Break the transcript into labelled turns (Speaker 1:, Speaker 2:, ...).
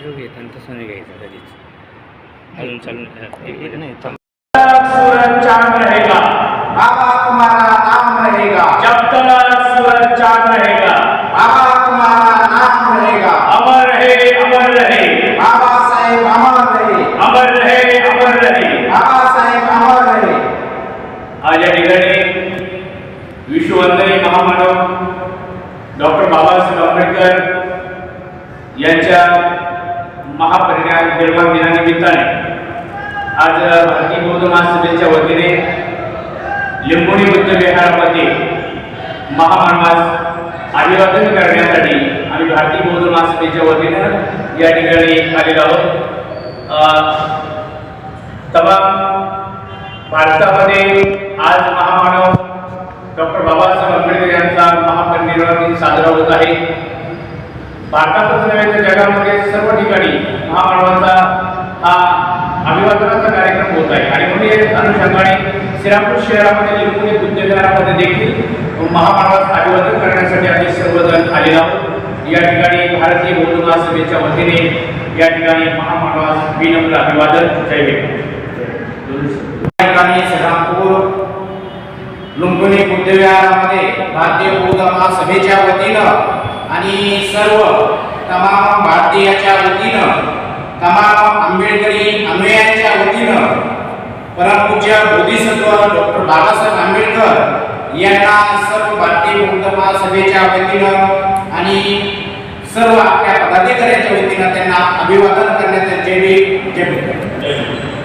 Speaker 1: तसं नाही घ्यायचं कधीच. अजून चालून एक मिनिट.
Speaker 2: नाही थांब.
Speaker 3: सूरज चांद रहेगा.
Speaker 4: बाबा तुम्हारा नाम रहेगा.
Speaker 3: जब तक सूरज चांद रहेगा.
Speaker 4: बाबा तुम्हारा नाम रहेगा.
Speaker 3: अमर रहे अमर रहे.
Speaker 4: बाबा साहेब अमर रहे.
Speaker 3: अमर रहे अमर रहे.
Speaker 4: बाबा साहेब अमर रहे.
Speaker 3: आज या ठिकाणी विश्ववंदनीय महामानव डॉक्टर बाबासाहेब आंबेडकर यांच्या महापरिणाम निर्माण दिनानिमित्ताने आज भारतीय बौद्ध महासभेच्या वतीने लिंबोणी बुद्ध विहारामध्ये महामानवास अभिवादन करण्यासाठी आम्ही भारतीय बौद्ध महासभेच्या वतीनं या ठिकाणी आलेलो आहोत. तमाम भारतामध्ये आज महामानव डॉक्टर बाबासाहेब आंबेडकर यांचा महापरिनिर्वाण दिन साजरा होत आहे. भारतातच नव्हे तर जगामध्ये सर्व ठिकाणी महामानवाचा हा अभिवादनाचा कार्यक्रम होत आहे. आणि म्हणून या अनुषंगाने श्रीरामपूर शहरामध्ये लिंबुणी उद्योगामध्ये देखील महामानवास अभिवादन करण्यासाठी आम्ही सर्वजण आलेलो आहोत. या ठिकाणी भारतीय बौद्ध महासभेच्या वतीने या ठिकाणी महामानवास विनम्र अभिवादन. जय भीम.
Speaker 4: या ठिकाणी श्रीरामपूर लुंबिनी बुद्धविहारामध्ये भारतीय बौद्ध महासभेच्या वतीनं आणि सर्व तमाम भारतीयाच्या वतीनं तमाम आंबेडकरी अनुयायांच्या वतीनं परमपूज्य बोधिसत्व डॉक्टर बाबासाहेब आंबेडकर यांना सर्व भारतीय बौद्ध सभेच्या वतीनं आणि सर्व आपल्या पदाधिकाऱ्यांच्या वतीनं त्यांना अभिवादन करण्यात जय जय